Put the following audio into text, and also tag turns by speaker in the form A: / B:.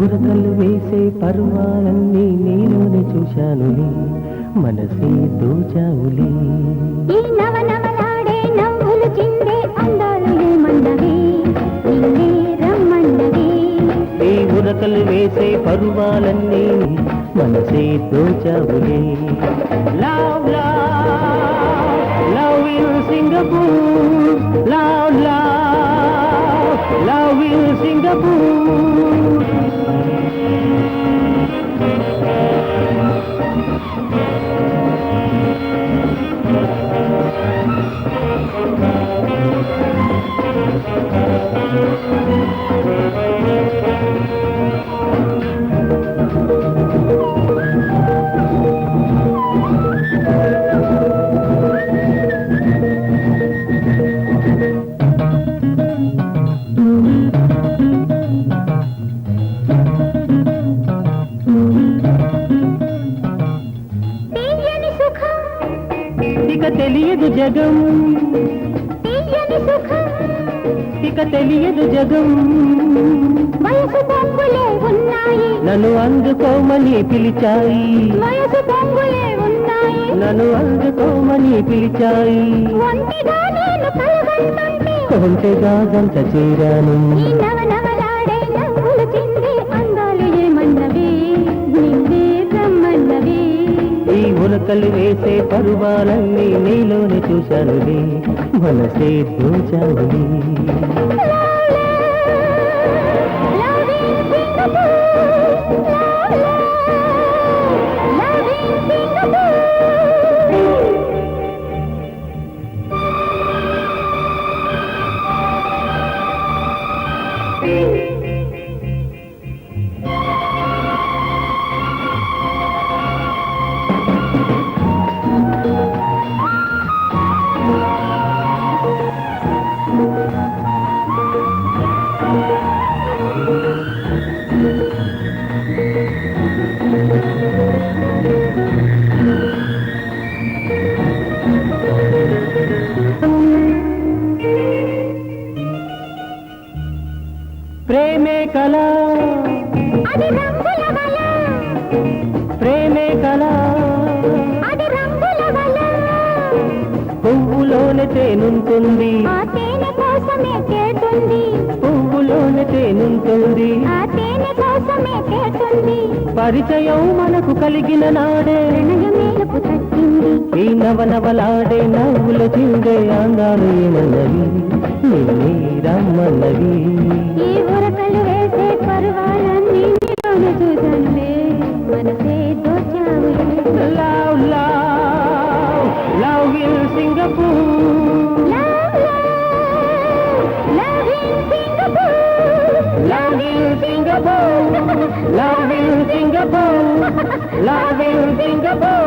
A: బురదలు వేసే పర్వాలన్నీ నీలోనే చూశాను మనసే
B: దోచావులి. కలు వేసే పరువాలన్నీ మనసే తోచవులే love love in Singapore. Love love love in Singapore. తెలియదు జగం. ఇక తెలియదు జగం. నన్ను అందుకోమని పిలిచాయి. నన్ను అందుకోమని పిలిచాయి.
A: ఒంటిగా
B: గంట చేరాను.
A: ఈ
B: వేసే పరువాలన్నీ నీలోనే చూశానులే. మనసే దోచావులే ప్రేమే కళ.
A: అది రంగుల వల
B: ప్రేమే కళ.
A: అది రంగుల వల
B: పువ్వులోనే తేనుంటుంది.
A: ఆ తేనె కోసమే కేటుంది
B: పువ్వులోనే తేనుంటుంది.
A: ఆ తేనె కోసమే కేటుంది
B: పరిచయం మనకు కలిగిన నాడే. ఈ నవనవలాడే నవ్వుల చిందే అందాలు ఏమన్నవి నిన్నే రమ్మన్నవి
A: ఈ ఉరకలు వేసే పర్వాలన్నీ చూసానులే మనసే దోచావులే
B: love love love in Singapore.
A: Love, love, love in Singapore.
B: Love in Singapore. Love in Singapore. Love in Singapore.